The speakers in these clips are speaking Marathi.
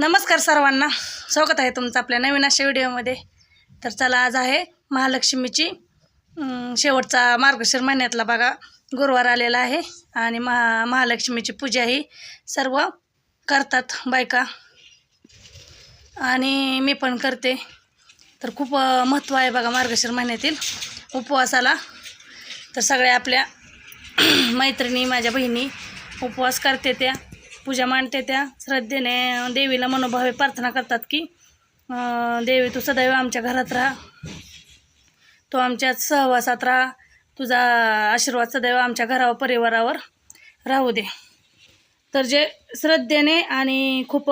नमस्कार सर्वांना. स्वागत आहे तुमचं आपल्या नवीन अशा व्हिडिओमध्ये. तर चला आज आहे महालक्ष्मीची शेवटचा मार्गशीर महिन्यातला बघा गुरुवार आलेला आहे आणि महा महालक्ष्मीची पूजा ही सर्व करतात बायका. आणि मी पण करते. तर खूप महत्त्व आहे बघा मार्गशीर महिन्यातील उपवासाला. तर सगळ्या आपल्या मैत्रिणी माझ्या बहिणी उपवास करते त्या. पूजा मांडते त्या श्रद्धेने देवीला मनोभावे प्रार्थना करतात की देवी तू सदैव आमच्या घरात राहा. तू आमच्या सहवासात राहा. तुझा आशीर्वाद सदैव आमच्या घरावर परिवारावर राहू दे. तर जे श्रद्धेने आणि खूप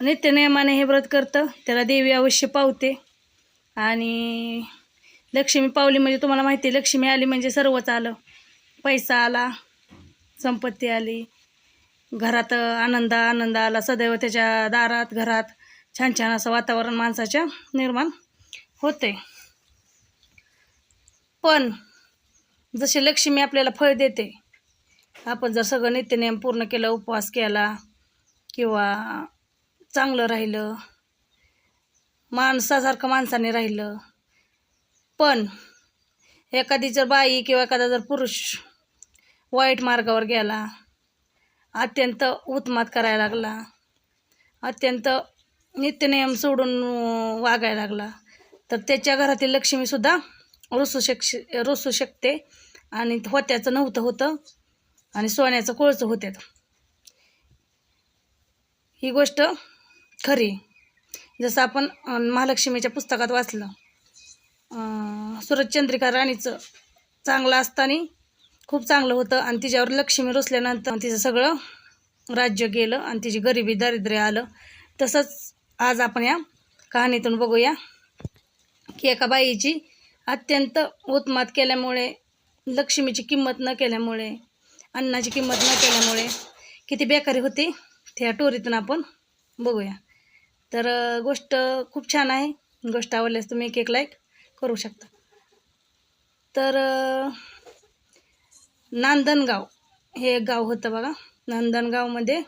नित्यनियमाने हे व्रत करतं त्याला देवी अवश्य पावते. आणि लक्ष्मी पावली म्हणजे तुम्हाला माहिती आहे लक्ष्मी आली म्हणजे सर्वच आलं. पैसा आला संपत्ती आली. घरात आनंद आनंद आला. सदैव त्याच्या दारात घरात छान छान असं वातावरण माणसाच्या निर्माण होते. पण जशी लक्ष्मी आपल्याला फळ देते आपण जर सगळं नित्यनियम पूर्ण केलं उपवास केला किंवा चांगलं राहिलं माणसासारखं माणसाने राहिलं पण एखादी जर बाई किंवा एखादा जर पुरुष वाईट मार्गावर गेला. अत्यंत उत्मात करायला लागला. अत्यंत नित्यनियम सोडून वागायला लागला. तर त्याच्या घरातील लक्ष्मीसुद्धा रुसू शक रुसू शकते आणि होत्याचं नव्हतं होतं आणि सोन्याचं कोळचं होत्यात. ही गोष्ट खरी. जसं आपण महालक्ष्मीच्या पुस्तकात वाचलं सूरजचंद्रिका राणीचं चांगलं असताना खूप चांगलं होतं. आणि तिच्यावर लक्ष्मी रुसल्यानंतर तिचं सगळं राज्य गेलं आणि तिची गरिबी दारिद्र्य आलं. तसंच आज आपण या कहाणीतून बघूया की एका बाईची अत्यंत उत्मात केल्यामुळे लक्ष्मीची किंमत न केल्यामुळे अन्नाची किंमत न केल्यामुळे किती बेकारी होती त्या टोरीतून आपण बघूया. तर गोष्ट खूप छान आहे. गोष्ट आवडल्यास तुम्ही एक एक लाईक करू शकता. तर नांदनगाव. नांदणगाव हे एक गाव होतं बघा. नांदणगावमध्ये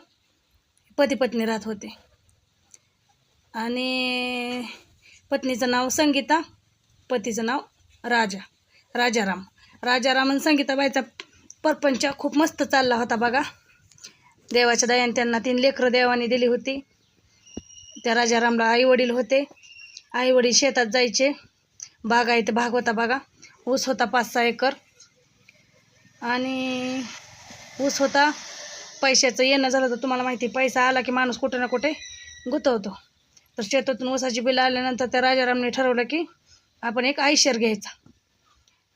पती पत्नी राहत होते. आणि पत्नीचं नाव संगीता पतीचं नाव राजा राजाराम. राजाराम आणि संगीताबाईचा परपंच खूप मस्त चालला होता बघा. देवाच्या दयाने त्यांना तीन लेकरं देवाने दिली होती. त्या राजारामला आईवडील होते. आईवडील शेतात जायचे. बाग आहे ते भाग होता बघा. ऊस होता पाच सहा एकर. आणि ऊस होता. पैशाचं येणं झालं तर तुम्हाला माहिती आहे, पैसा आला की माणूस कुठे ना कुठे गुतवतो. तर शेतातून ऊसाची बिलं आल्यानंतर त्या राजारामने ठरवलं की आपण एक आयशर घ्यायचा.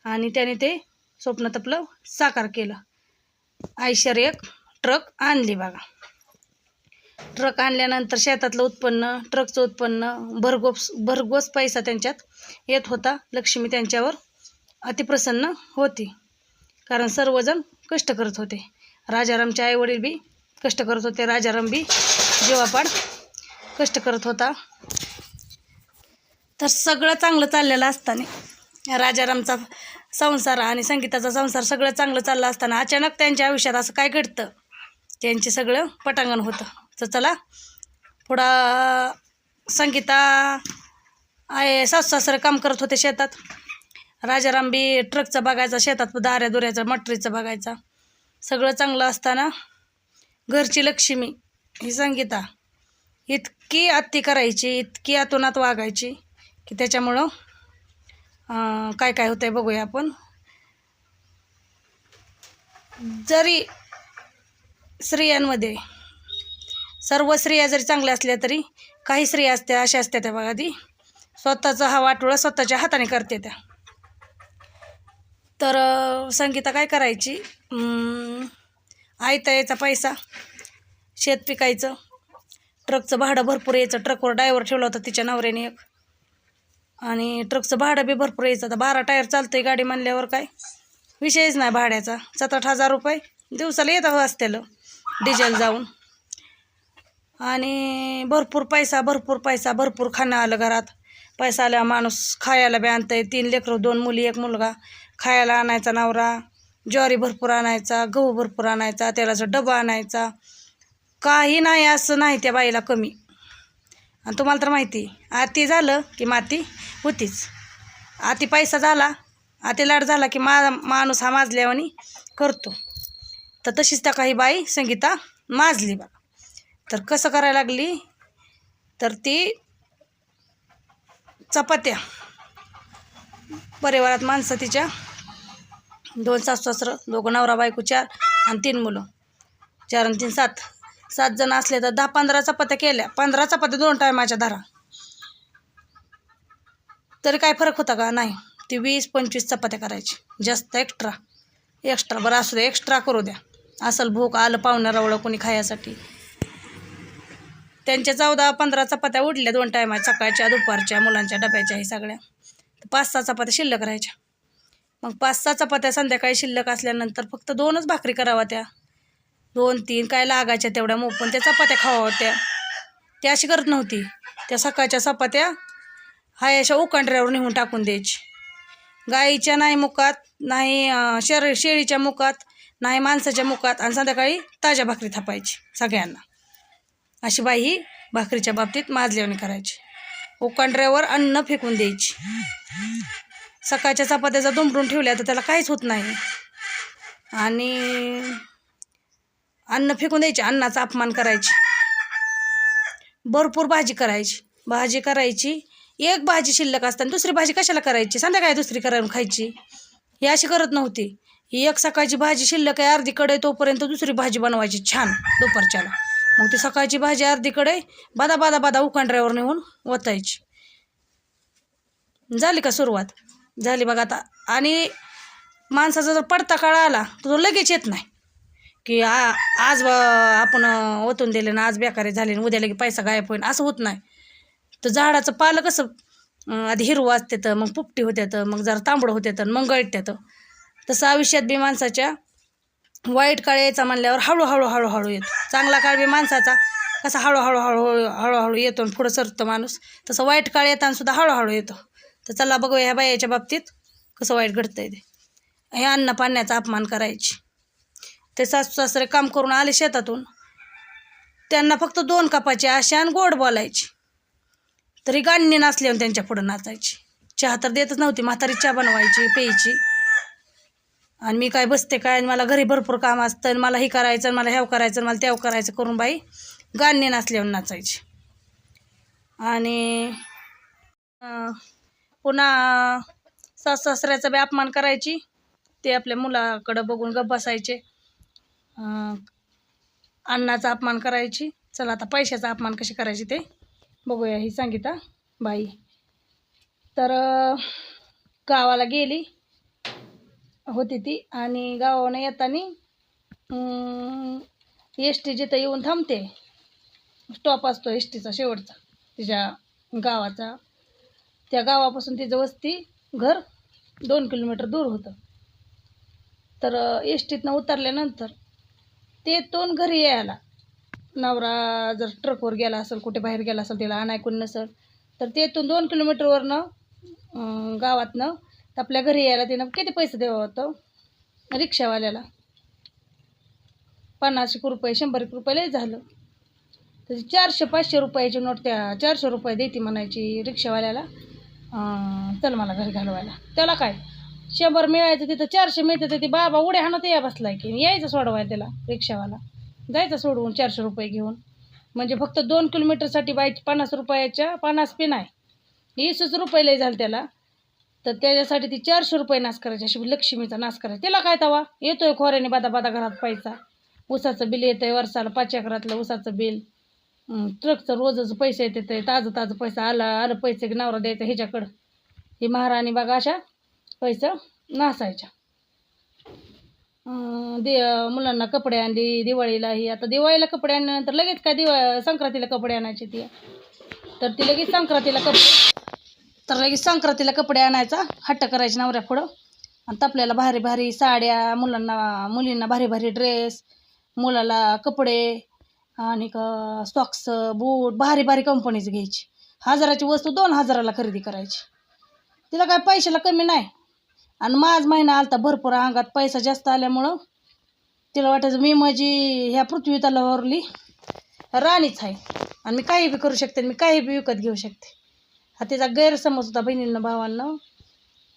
आणि त्याने ते स्वप्न तपलं साकार केलं. आयशर एक ट्रक आणली बघा. ट्रक आणल्यानंतर शेतातलं उत्पन्न ट्रकचं उत्पन्न भरघोस भरघोस पैसा त्यांच्यात येत होता. लक्ष्मी त्यांच्यावर अतिप्रसन्न होती. कारण सर्वजण कष्ट करत होते. राजारामचे आईवडील बी कष्ट करत होते. राजाराम बी जेवापाड कष्ट करत होता. तर सगळं चांगलं चाललेलं असताना राजारामचा संसार आणि संगीताचा संसार सगळं चांगलं चाललं असताना अचानक त्यांच्या आयुष्यात असं काय घडतं? त्यांचे सगळं पटांगण होतं. तर चला पुढं संगीता आहे सासू काम करत होते शेतात. राजाराम बी ट्रकचं बघायचा शेतात दाऱ्या दुऱ्याचा मटरीचं बघायचा. सगळं चांगलं असताना घरची लक्ष्मी ही संगीता इतकी आत्ती करायची इतकी आतोनात वागायची की त्याच्यामुळं काय काय काय होतंय बघूया आपण. जरी स्त्रियांमध्ये सर्व स्त्रिया जरी चांगल्या असल्या तरी काही स्त्रिया असत्या अशा असत्या त्या बघा ती. स्वतःचा हा वाटोळा स्वतःच्या हाताने करते त्या. तर संगीता काय करायची? आयता यायचा पैसा शेत पिकायचं ट्रकचं भाडं भरपूर यायचं. ट्रकवर डायवर ठेवला होता तिच्या नवऱ्याने एक. आणि ट्रकचं भाडं बी भरपूर यायचं. आता बारा टायर चालतंय गाडी म्हणल्यावर काय? विषयच नाही भाड्याचा. सात आठ हजार रुपये दिवसाला येत असतेलं डिझेल जाऊन. आणि भरपूर पैसा भरपूर पैसा भरपूर खाणं आलं घरात. पैसा आल्यावर माणूस खायला बी आणतंय. तीन लेकरं दोन मुली एक मुलगा. खायला आणायचा नवरा ज्वारी भरपूर आणायचा गहू भरपूर आणायचा तेलाचा डबा आणायचा. काही नाही असं नाही त्या बाईला कमी. आणि तुम्हाला तर माहिती आती झालं की माती होतीच. आती पैसा झाला आती लाड झाला की मा माणूस हा माजल्यावानी करतो. तर तशीच त्या काही बाई संगीता माजली बा. तर कसं करायला लागली? तर ती चपात्या परिवारात माणसं तिच्या दोन सासू सासरं दोघं नवरा बायको चार आणि तीन मुलं. चार आणि तीन सात. सात जण असले तर दहा पंधरा चपात्या केल्या. पंधरा चपात्या दोन टायमाच्या धारा तरी काय फरक होता का? नाही. ती वीस पंचवीस चपात्या करायची. जास्त एक्स्ट्रा एक्स्ट्रा बरं असू द्या एक्स्ट्रा करू द्या. असल भूक आलं पाहुणं रवळं कोणी खायसाठी. त्यांच्या चौदा पंधरा चपात्या उडल्या दोन टायमा सकाळच्या दुपारच्या मुलांच्या डब्याच्या हे सगळ्या. पाच सहा चपात्या शिल्लक राहायच्या. मग पाच सहा चपात्या संध्याकाळी शिल्लक असल्यानंतर फक्त दोनच भाकरी करावा त्या. दोन तीन काय लागायच्या तेवढ्या मग पण त्या चपात्या खावा होत्या. त्या अशी करत नव्हती. त्या सकाळच्या चपात्या हाय अशा उकांड्यावर नेऊन टाकून द्यायची. गाईच्या नाही मुखात नाही अं, शर शेळीच्या मुखात नाही माणसाच्या मुखात आणि संध्याकाळी ताज्या भाकरी थापायची सगळ्यांना. अशी बाई ही भाकरीच्या बाबतीत माजल्यावणी करायची. उकांड्यावर अन्न फेकून द्यायची. सकाळच्या चपात्याचा दुमरून ठेवल्या तर त्याला काहीच होत नाही. आणि अन्न फेकून द्यायचे अन्नाचा अपमान करायची. भरपूर भाजी करायची. भाजी करायची एक भाजी शिल्लक असताना दुसरी भाजी कशाला करायची? संध्याकाळी दुसरी करायला खायची. ही अशी करत नव्हती. ही एक सकाळची भाजी शिल्लक आहे अर्धी कडे तोपर्यंत दुसरी भाजी बनवायची. छान दुपारच्याला. मग ती सकाळची भाजी अर्धीकडे बादा बादा बादा उकांड्यावर नेऊन ओतायची झाली का सुरुवात? झाली बघा आता. आणि माणसाचा जर पडता काळ आला तर तो लगेच येत नाही. की आ आज आपण ओतून दिले ना आज बेकारी झाले आणि उद्या लगे पैसा गायब होईल असं होत नाही. तर झाडाचं पालं कसं आधी हिरवं असते तर मग पुपटी होत्या तर मग जरा तांबडं होत्या तर मग गळत्यात तसं आयुष्यात बी माणसाच्या वाईट काळ यायचा म्हणल्यावर हळूहळू हळूहळू येतो. चांगला काळ बी माणसाचा. कसा हळूहळू हळूहळू हळूहळू येतो आणि पुढं सरतो माणूस. तसं वाईट काळ येतानासुद्धा हळूहळू येतो. तर चला बघूया ह्या बायाच्या बाबतीत कसं वाईट घडतं आहे ते. हे अन्न पाण्याचा अपमान करायची. ते सासू सासरे काम करून आले शेतातून. त्यांना फक्त दोन कपाची आशा आणि गोड बोलायची. तरी गाणी नाचल्यावर त्यांच्या पुढं नाचायची. चहा तर देतच नव्हती. म्हातारी चहा बनवायची प्यायची. आणि मी काय बसते काय? आणि मला घरी भरपूर काम असतं आणि मला हे करायचं आणि मला ह्याव करायचं आणि मला त्याव करायचं करून बाई गाणी नाचल्यावर नाचायची. आणि पुन्हा सास सासऱ्याचा बी अपमान करायची. ते आपल्या मुलाकडं बघून गप बसायचे. अन्नाचा अपमान करायची. चला आता पैशाचा अपमान कशी करायची ते बघूया ही सांगिता बाई. तर गावाला गेली. होती ती आणि गावानं येताना एस टी जिथं येऊन थांबते स्टॉप असतो एस टीचा शेवटचा तिच्या गावाचा. त्या गावापासून तिचं वस्ती घर दोन किलोमीटर दूर होतं. तर एस टीतनं उतरल्यानंतर तेथून घरी यायला. नवरा जर ट्रकवर गेला असेल कुठे बाहेर गेला असेल तिला आणायकून नसेल तर तेथून दोन किलोमीटरवरनं गावातनं तर आपल्या घरी यायला तिनं किती पैसे द्यावं होतं? रिक्षावाल्याला. पन्नास एक रुपये शंभर एक रुपये लय झालं. तर चारशे पाचशे रुपयाची नोट त्या चारशे रुपये देते म्हणायची रिक्षावाल्याला. चल मला घरी घालवायला. त्याला काय? शंभर मिळायचं तिथं चारशे मिळतं तर ती बाबा उड्या हाणत या बसलाय की. यायचं सोडवाय त्याला रिक्षावाला. जायचं सोडवून चारशे रुपये घेऊन. म्हणजे फक्त दोन किलोमीटरसाठी बाईक पन्नास रुपयाच्या पन्नास पिन आहे. वीसच रुपये लय झालं त्याला. तर त्याच्यासाठी ती चारशे रुपये नाश करायची. अशी लक्ष्मीचा नाश करायचा. त्याला काय तवा? येतोय खोऱ्याने बादा बादा घरात पैसा. उसाचं बिल येतंय वर्षाला पाच एकरातलं उसाचं बिल. ट्रकचं रोजच पैसे येते ताजं ताजं पैसा आला आलं पैसे नवरा द्यायचा ह्याच्याकडं. ही महाराणी बघा अशा पैसा नासायच्या. दि दे मुलांना कपडे आणली दिवाळीला ही. आता दिवाळीला कपडे आणल्यानंतर लगेच काय दिवा संक्रांतीला कपडे आणायचे ती. तर ती लगेच संक्रांतीला कपडे तर लगेच संक्रांतीला कपडे आणायचा हट्ट करायचे नवऱ्या पुढं. आणि तपल्याला भारी भारी साड्या मुलांना मुलींना भारी भारी ड्रेस मुलाला कपडे आणि सॉक्स बूट भारी भारी कंपनीचं घ्यायची. हजाराची वस्तू दोन हजाराला खरेदी करायची. तिला काय पैशाला कमी नाही. आणि माझ महिना आलता भरपूर अंगात पैसा जास्त आल्यामुळं तिला वाटायचं मी माझी ह्या पृथ्वी तलावरली राणीच आहे. आणि मी काही बी करू शकते आणि मी काही बी विकत घेऊ शकते. हा तिचा गैरसमज होता बहिणींना भावांना.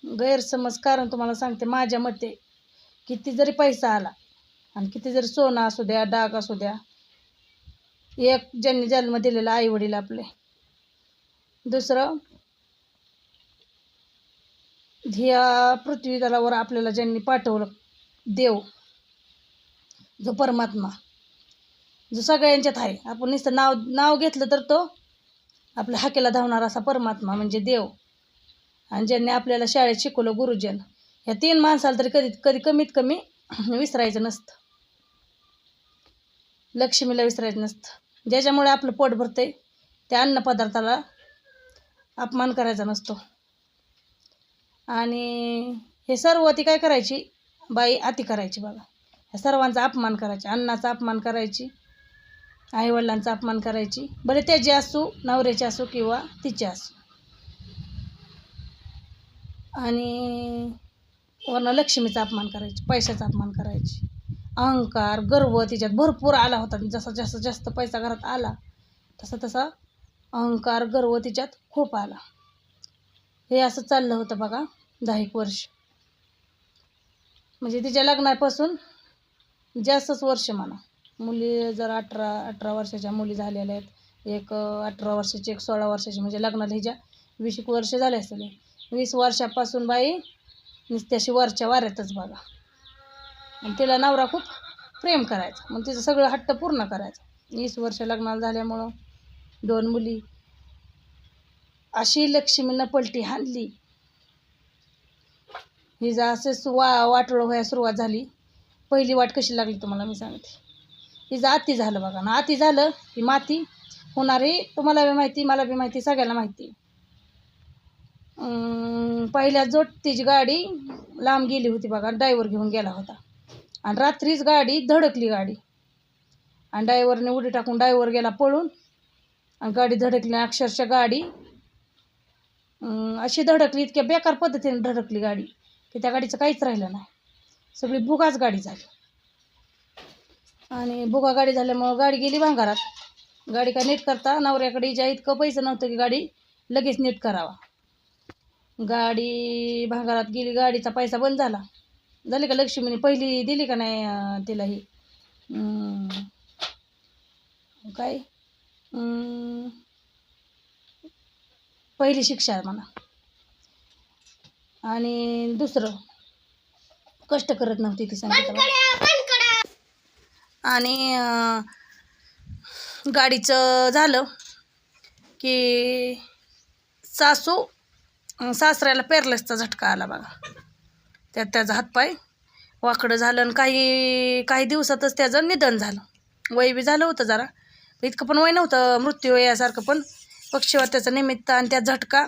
गैरसमज कारण तुम्हाला सांगते माझ्या मते किती जरी पैसा आला आणि किती जरी सोनं असू द्या डाग असू द्या एक ज्यांनी जन्म दिलेला आई वडील आपले. दुसरं ह्या पृथ्वी तलावर आपल्याला ज्यांनी पाठवलं देव जो परमात्मा जो सगळ्यांच्यात आहे. आपण नुसतं नाव नाव घेतलं तर तो आपल्या हाकेला धावणारा असा परमात्मा म्हणजे देव. आणि ज्यांनी आपल्याला शाळेत शिकवलं गुरुजन ह्या तीन माणसाला तरी कधी कधी कमीत कमी विसरायचं नसतं. लक्ष्मीला विसरायचं नसतं. ज्याच्यामुळे आपलं पोट भरते त्या अन्नपदार्थाला अपमान करायचा नसतो. आणि हे सर्व ती काय करायची? बाई अति करायची बघा. ह्या सर्वांचा अपमान करायची अन्नाचा अपमान करायची. आईवडिलांचा अपमान करायची. भले त्याची असू नवऱ्याची असू किंवा तिची असू. आणि वरनं लक्ष्मीचा अपमान करायची पैशाचा अपमान करायची. अहंकार गर्व तिच्यात भरपूर आला होता. जसा जास्त जास्त पैसा घरात आला तसा तसा अहंकार गर्व तिच्यात खूप आला. हे असं चाललं होतं बघा दहा एक वर्ष. म्हणजे तिच्या लग्नापासून जास्तच वर्ष म्हणा. मुली जर अठरा अठरा वर्षाच्या मुली झालेल्या आहेत एक अठरा वर्षाची एक सोळा वर्षाची म्हणजे लग्नाला हिच्या वीस एक वर्ष झाले असतील. वीस वर्षापासून बाई नुसत्याशी वरच्या वाऱ्यातच बघा. आणि तिला नवरा खूप प्रेम करायचा. मग तिचं सगळं हट्ट पूर्ण करायचं. वीस वर्ष लग्नाला झाल्यामुळं दोन मुली. अशी लक्ष्मीनं पलटी हाणली. हिजा असंच वा वाटोळ व्हायला सुरुवात झाली. पहिली वाट कशी लागली तुम्हाला मी सांगते. हिचं अति झालं बघा. ना अति झालं की माती होणार तुम्हाला बी माहिती मला बी माहिती सगळ्याला माहिती. पहिल्या जोट तिची गाडी लांब गेली होती बघा ड्रायव्हर घेऊन गेला होता. आणि रात्रीच गाडी धडकली गाडी. आणि ड्रायव्हरने उडी टाकून ड्रायव्हर गेला पळून. आणि गाडी धडकली अक्षरशः गाडी अशी धडकली इतक्या बेकार पद्धतीने धडकली गाडी की त्या गाडीचं काहीच राहिलं नाही. सगळी भुगाच गाडी झाली. आणि भुगा गाडी झाल्यामुळं गाडी गेली भांगारात. गाडी काय नीट करता नवऱ्याकडे ज्या इतकं पैसे नव्हतं की गाडी लगेच नीट करावा. गाडी भांगारात गेली गाडीचा पैसा बंद झाला. झाली का लक्ष्मीने? पहिली दिली का नाही तिला ही? काय? पहिली शिक्षा म्हणा. आणि दुसरं? कष्ट करत नव्हती ती सांगितलं. आणि गाडीचं झालं की सासू सासऱ्याला पेरलेसचा झटका आला बघा. त्यात त्याचा हातपाय वाकडं झालं आणि काही काही दिवसातच त्याचं निधन झालं. वय बी झालं होतं जरा. इतकं पण वय नव्हतं मृत्यू यासारखं पण. पक्षवाताचं निमित्त आणि त्या झटका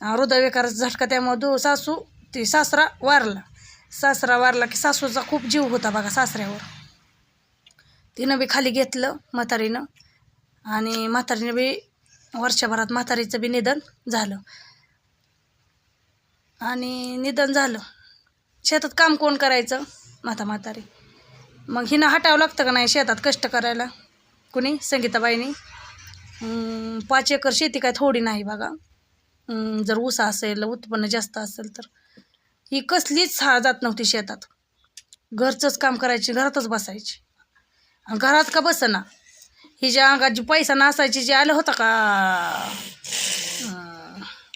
हृदयविकाराचा झटका त्यामुळं दो सासू ती सासरा वारला. सासरा वारला की सासूचा खूप जीव होता बघा सासऱ्यावर. तिनं बी खाली घेतलं म्हातारीनं. आणि म्हातारीनं बी वर्षभरात म्हातारीचं बी निधन झालं. आणि निधन झालं. शेतात काम कोण करायचं? माता म्हातारी. मग हिनं हटावं लागतं का नाही शेतात कष्ट करायला? कुणी? संगीताबाईनी? पाच एकर शेती काय थोडी नाही बघा. जर ऊस असेल उत्पन्न जास्त असेल तर. ही कसलीच हा जात नव्हती शेतात. घरचंच काम करायची घरातच बसायची. घरात का बसना? हिच्या अंगात जी पैसा नसायची जे आलं होतं का?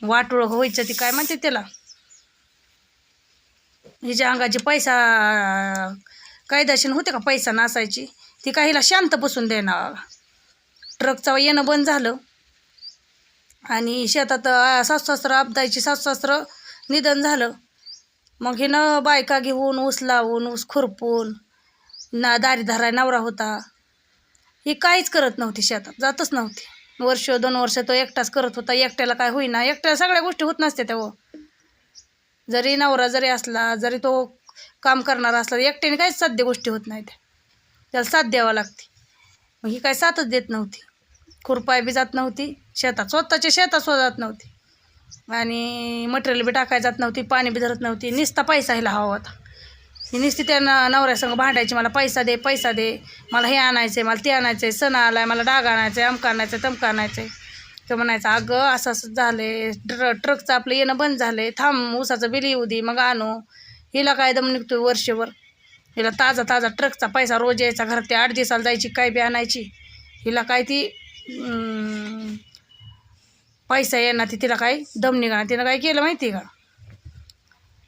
वाटोळ व्हायचं ती काय म्हणते त्याला? हिच्या अंगाची पैसा कायदाशीन होते का पैसा नसायची ती का हिला शांत बसून देणार? ट्रकचा येणं बंद झालं. आणि शेतात अं, सासू सासरं निधन झालं. मग हिनं बायका घेऊन ऊस लावून ऊस खुरपून ना दारी धराय नवरा होता. ही काहीच करत नव्हती शेतात. जातच नव्हती. वर्ष दोन वर्ष तो एकटाच करत होता. एकट्याला काय होईना. एकट्याला सगळ्या गोष्टी होत नसत्या तेव्हा हो. जरी नवरा जरी असला जरी तो काम करणारा असला एकट्याने काहीच साध्य गोष्टी होत नाहीत त्याला साथ द्यावं लागते. मग ही काय साथच देत नव्हती. खुरपाय बी जात नव्हती. शेतात स्वतःच्या शेतात सुद्धा जात नव्हती. आणि मटेरियल बी टाकायला जात नव्हती. पाणी बी धरत नव्हती. निस्ता पैसा हिला हवा होता. ही नुसती त्या न- नवऱ्यासंग भांडायची मला पैसा दे पैसा दे मला हे आणायचं आहे मला ते आणायचं आहे सण आला आहे मला डाग आणायचं आहे अमका आणायचं आहे तमका आणायचं आहे तर म्हणायचं अगं असं असं झालं आहे ट्र ट्रकचं आपलं येणं बंद झालं आहे थांब ऊसाचं बिल येऊ दे मग आणू. हिला काय दम निघतो वर्षभर? हिला ताजा ताजा ट्रकचा पैसा रोज यायचा घरात ते आठ दिवसाला जायची काय बी आणायची. हिला काय ती पैसा येणार ती तिला काय दम निघणार तिनं काय केलं माहिती आहे का?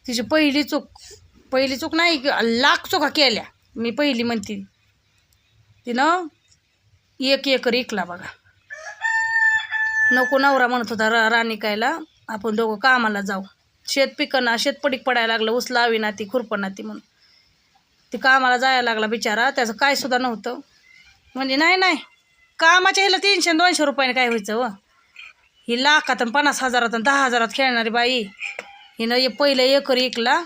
तिची पहिली चूक पहिली चूक नाही लाख चुका केल्या. मी पहिली म्हणते तिनं एक एकर इकला बघा. नको नवरा म्हणत होता रा रानिकायला आपण दोघं कामाला जाऊ. शेत पिकना शेतपडीक पडायला लागलं ऊस लावी ना ती खुरपणा ती म्हणून. ती कामाला जायला लागला बिचारा त्याचं काय सुद्धा नव्हतं. म्हणजे नाही नाही कामाच्या ह्याला तीनशे दोनशे रुपयाने काय व्हायचं व ही लाखात आणि पन्नास हजारात आणि दहा हजारात खेळणारी बाई हिनं पहिलं एकर इकला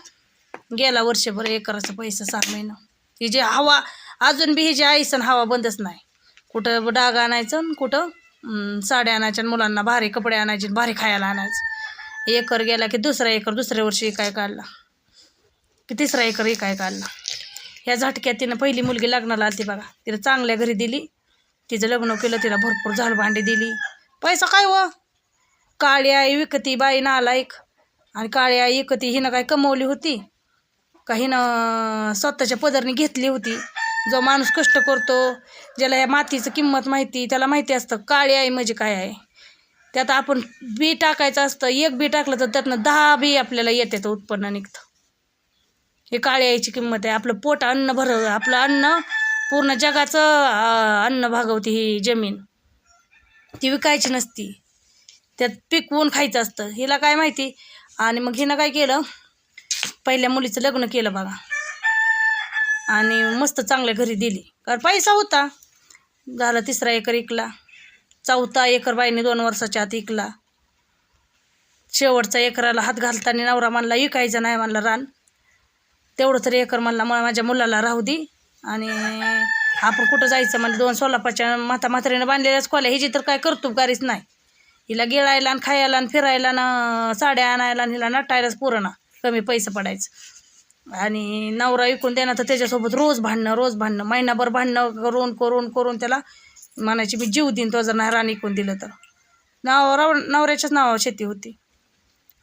गेला वर्षभर एकराचा पैसा सहा महिना. ही जी हवा अजून बी हिची आईसन हवा बंदच नाही. कुठं डाग आणायचं आणि कुठं साड्या आणायच्या आणि मुलांना भारी कपडे आणायचे आणि भारी खायला आणायचं. एकर गेला की दुसरा एकर दुसऱ्या वर्षी काय काढला? की तिसरा एकर काय काढला? ह्या झटक्यात तिनं पहिली मुलगी लग्नाला आली बघा. तिला चांगल्या घरी दिली. तिचं लग्न केलं तिला भरपूर झाड भांडी दिली. पैसा काय व? काळी आई विकती बाई नालायक. आणि काळी आई विकती हिनं काय कमवली होती? का हिनं स्वतःच्या पदरनी घेतली होती. जो माणूस कष्ट करतो ज्याला या मातीचं किंमत माहिती त्याला माहिती असतं काळी आई म्हणजे काय आहे. त्यात आपण बी टाकायचं असतं एक बी टाकलं तर त्यातनं दहा बी आपल्याला येते उत्पन्न निघतं. हे काळी आईची किंमत आहे. आपलं पोट अन्न भर आपलं अन्न पूर्ण जगाचं अन्न भागवते ही जमीन. ती विकायची नसती. त्यात पिकवून खायचं असतं. हिला काय माहिती? आणि मग हिनं काय केलं? पहिल्या मुलीचं लग्न केलं बघा. आणि मस्त चांगल्या घरी दिली. कारण पैसा होता. झाला तिसरा एकर इकला. चौथा एकर बाईने दोन वर्षाच्या आत इकला. शेवटचा एकराला हात घालताना नवरा म्हणला इकायचं नाही म्हणला रान. तेवढं तरी एकर म्हणला मग माझ्या मुलाला राहू दे. आणि आपण कुठं जायचं म्हणजे दोन सोलापाच्या माता म्हातारीनं बांधलेल्याच खोल्या. हिची तर काय करतो गारीच नाही. हिला गिळायला आणि खायला आणि फिरायला ना साड्या आणायला आणि हिला नटायलाच पुरणा कमी पैसे पडायचं. आणि नवरा विकून देणार तर त्याच्यासोबत रोज भांडणं रोज भांडणं महिनाभर भांडणं करून करून करून त्याला म्हणायची मी जीव देईन तो जर नाही विकून दिलं तर. नवरा नवऱ्याच्याच नावावर शेती होती.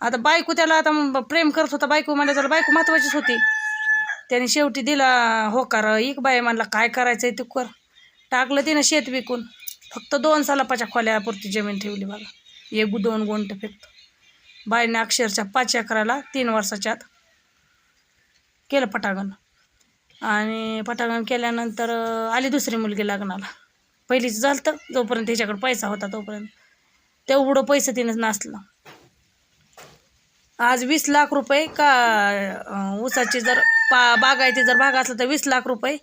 आता बायको त्याला आता प्रेम करत होता बायको म्हणजे त्याला बायको महत्वाचीच होती. त्याने शेवटी दिला होकार एक बाई म्हणला काय करायचं आहे तू कर. टाकलं तिनं शेत विकून. फक्त दोन सालापाच्या खोल्यापुरती जमीन ठेवली बघा. एक दोन गोंट फेकतो. बाईने अक्षरशः पाच एकराला तीन वर्षाच्या आत केलं पटागण. आणि पटागण केल्यानंतर आली दुसरी मुलगी लग्नाला. पहिलीच झालं तर जोपर्यंत तिच्याकडे पैसा होता तोपर्यंत. तेवढं पैसे तिनं नाचलं आज वीस लाख रुपये का ऊसाची जर पा बागायती जर भाग असला तर वीस लाख रुपये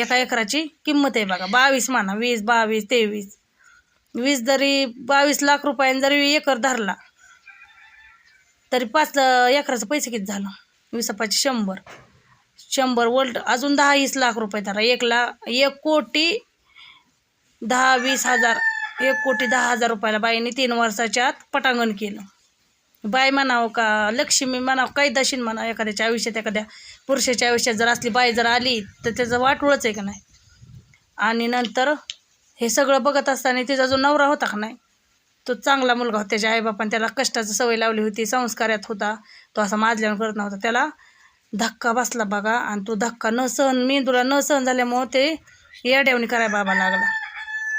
एका एकराची किंमत आहे बघा. बावीस म्हणा वीस बावीस तेवीस. वीस जरी बावीस लाख रुपयाने जरी एकर धरला तरी पाच एकराचं पैसे किती झालं? वीसापाचे शंभर. शंभर वोल्ट अजून दहा वीस लाख रुपये त्याला. एक लाख एक कोटी दहा वीस हजार एक कोटी दहा हजार रुपयाला बाईने तीन वर्षाच्या आत पटांगण केलं. बाई म्हणावं का लक्ष्मी म्हणावं काही दशीन म्हणावं एखाद्याच्या आयुष्यात एखाद्या पुरुषाच्या आयुष्यात जर असली बाई जर आली तर त्याचं वाटूळच आहे का नाही? आणि नंतर हे सगळं बघत असताना तिचा जो नवरा होता का नाही तो चांगला मुलगा होता त्याच्या आईबापाने त्याला कष्टाची सवय लावली होती संस्कारात होता तो असा माजल्यावर करत नव्हता. त्याला धक्का बसला बघा आणि तो धक्का न सहन मेंदूला न सहन झाल्यामुळं ते येड्यावणी कराय बाबा लागला.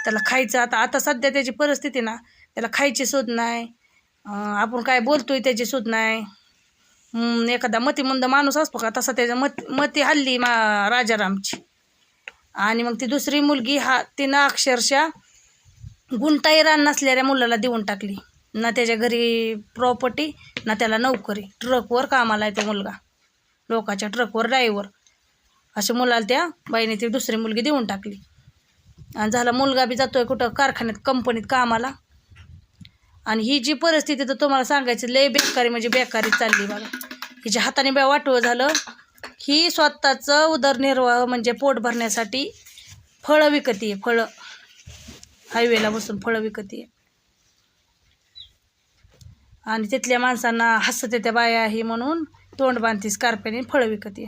त्याला खायचं आता आता सध्या त्याची परिस्थिती ना त्याला खायची शोध नाही आपण काय बोलतोय त्याची शोध नाही. एखादा मतिमंद माणूस असतो का तसा त्याच्या मत मती हल्ली मा राजारामची. आणि मग ती दुसरी मुलगी हा तिनं अक्षरशः गुंताही रान नसलेल्या मुलाला देऊन टाकली. ना त्याच्या घरी प्रॉपर्टी ना त्याला नोकरी. ट्रकवर कामाला आहे तो मुलगा. लोकाच्या ट्रकवर ड्रायव्हर अशा मुलाला त्या बाईने ती दुसरी मुलगी देऊन टाकली. आणि झाला मुलगा बी जातोय कुठं? कारखान्यात कंपनीत कामाला. आणि ही जी परिस्थिती तर तुम्हाला सांगायची लय बेकारी म्हणजे बेकारी चालली बघा. हिच्या हाताने बा वाटवं झालं. ही स्वतःचं उदरनिर्वाह म्हणजे पोट भरण्यासाठी फळं विकती आहे फळं. हायवेला बसून फळं विकत ये. आणि तिथल्या माणसांना हसत त्या बाया आहे म्हणून तोंड बांधती स्कार्प्याने फळं विकत ये.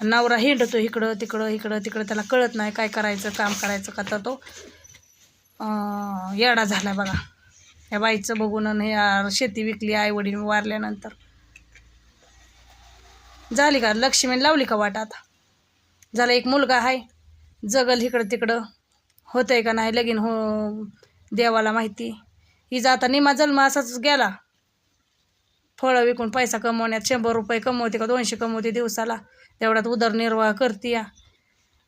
नवरा हिंडतो इकडं तिकडं इकडं तिकडं त्याला कळत नाही काय करायचं काम करायचं का तर तो येडा झाला बघा. या बाईचं बघून आणि शेती विकली आई वडील वारल्यानंतर. झाली का? लक्ष्मीने लावली का वाट आता? झाला एक मुलगा आहे जगल इकडं तिकडं होतंय का नाही लगीन हो देवाला माहिती. हिचा आता निमा जन्म असाच गेला. फळं विकून पैसा कमवण्यात शंभर रुपये कमवते का दोनशे कमवते दिवसाला. तेवढ्यात उदरनिर्वाह करते या.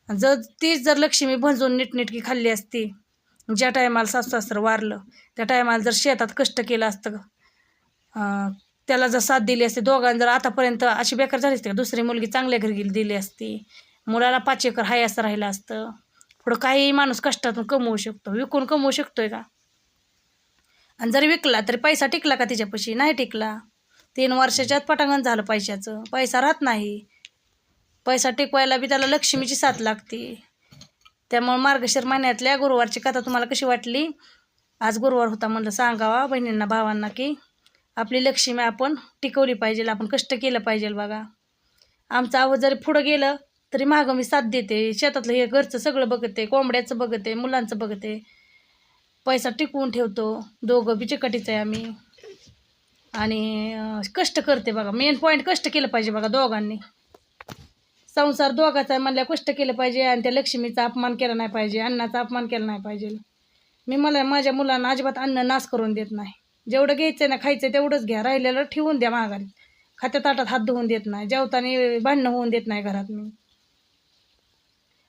जर तीच जर लक्ष्मी भंजून नीटनीटकी खाल्ली असती ज्या टायमाला सासू वारलं त्या टायमाला जर शेतात कष्ट केलं असतं त्याला जर साथ दिली असती दोघांना जर आतापर्यंत अशी बेकार झाली असते का दुसरी मुलगी चांगल्या घरी गेली दिली असती मुलाला पाच एकर हाय असं राहिलं असतं थोडं काही माणूस कष्टातून कमवू शकतो. विकून कमवू शकतोय का? आणि जरी विकला तरी पैसा टिकला का तिच्यापाशी? नाही टिकला. तीन वर्षाच्यात पटांगण झालं पैशाचं. पैसा राहत नाही. पैसा टिकवायला बी त्याला लक्ष्मीची साथ लागते. त्यामुळे मार्गशीर महिन्यातल्या गुरुवारची कथा तुम्हाला कशी वाटली? आज गुरुवार होता म्हणलं सांगावा बहिणींना भावांना की आपली लक्ष्मी आपण टिकवली पाहिजे आपण कष्ट केलं पाहिजे बघा. आमचं आवाज जरी पुढं गेलं तरी मागं मी साथ देते. शेतातलं हे घरचं सगळं बघते कोंबड्याचं बघते मुलांचं बघते. पैसा टिकवून ठेवतो. दोघं बी चिकटीचं आहे आम्ही. आणि कष्ट करते बघा. मेन पॉईंट कष्ट केलं पाहिजे बघा दोघांनी. संसार दोघाचा म्हणल्या कष्ट केलं पाहिजे आणि त्या लक्ष्मीचा अपमान केला नाही पाहिजे अन्नाचा अपमान केला नाही पाहिजे. मी मला माझ्या मुलांना अजिबात अन्न नाश करून देत नाही. जेवढं घ्यायचं ना खायचं तेवढंच घ्या. राहिलेलं ठेवून द्या माघारी. खात्या ताटात हात धुवून देत नाही. जेवताना भांडणं होऊन देत नाही घरात मी.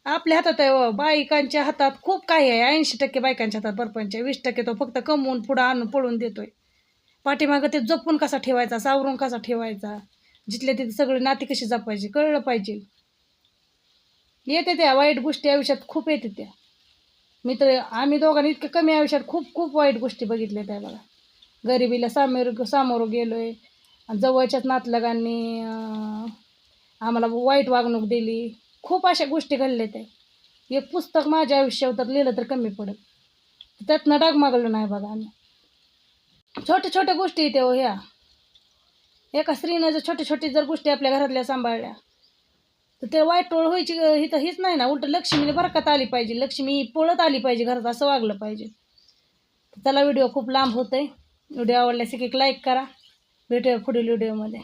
आपल्या हातात आहे हो. बायकांच्या हातात खूप काही आहे. ऐंशी टक्के बायकांच्या हातात परपंच वीस टक्के तो फक्त कमवून पुढं आणून पळून देतोय. पाठीमागं ते जपून कसा ठेवायचा सावरून कसा ठेवायचा जिथले तिथे सगळे नाती कशी जपायची कळलं पाहिजे. येते त्या वाईट गोष्टी आयुष्यात खूप येते त्या. मी तर आम्ही दोघांनी इतक्या कमी आयुष्यात खूप खूप वाईट गोष्टी बघितल्या त्या बघा. गरिबीला सामोर सामोरं गेलो आहे आणि जवळच्याच नातलगांनी आम्हाला वाईट वागणूक दिली. खूप अशा गोष्टी घडल्या त्या. एक पुस्तक माझ्या आयुष्यावर तर लिहिलं तर कमी पडत त्यातनं डागमागलो नाही बघा आम्ही. छोट्या छोट्या गोष्टी येते हो ह्या. एका स्त्रीनं जर छोट्या छोटे जर गोष्टी आपल्या घरातल्या सांभाळल्या तर ते वाईट टोळ व्हायची ही तर हीच नाही ना. उलट लक्ष्मीने बरकत आली पाहिजे. लक्ष्मी पळत आली पाहिजे घरात असं वागलं पाहिजे. त्याला व्हिडिओ खूप लांब होत आहे व्हिडिओ आवडल्यास एक लाईक करा. भेटूया पुढील व्हिडिओमध्ये.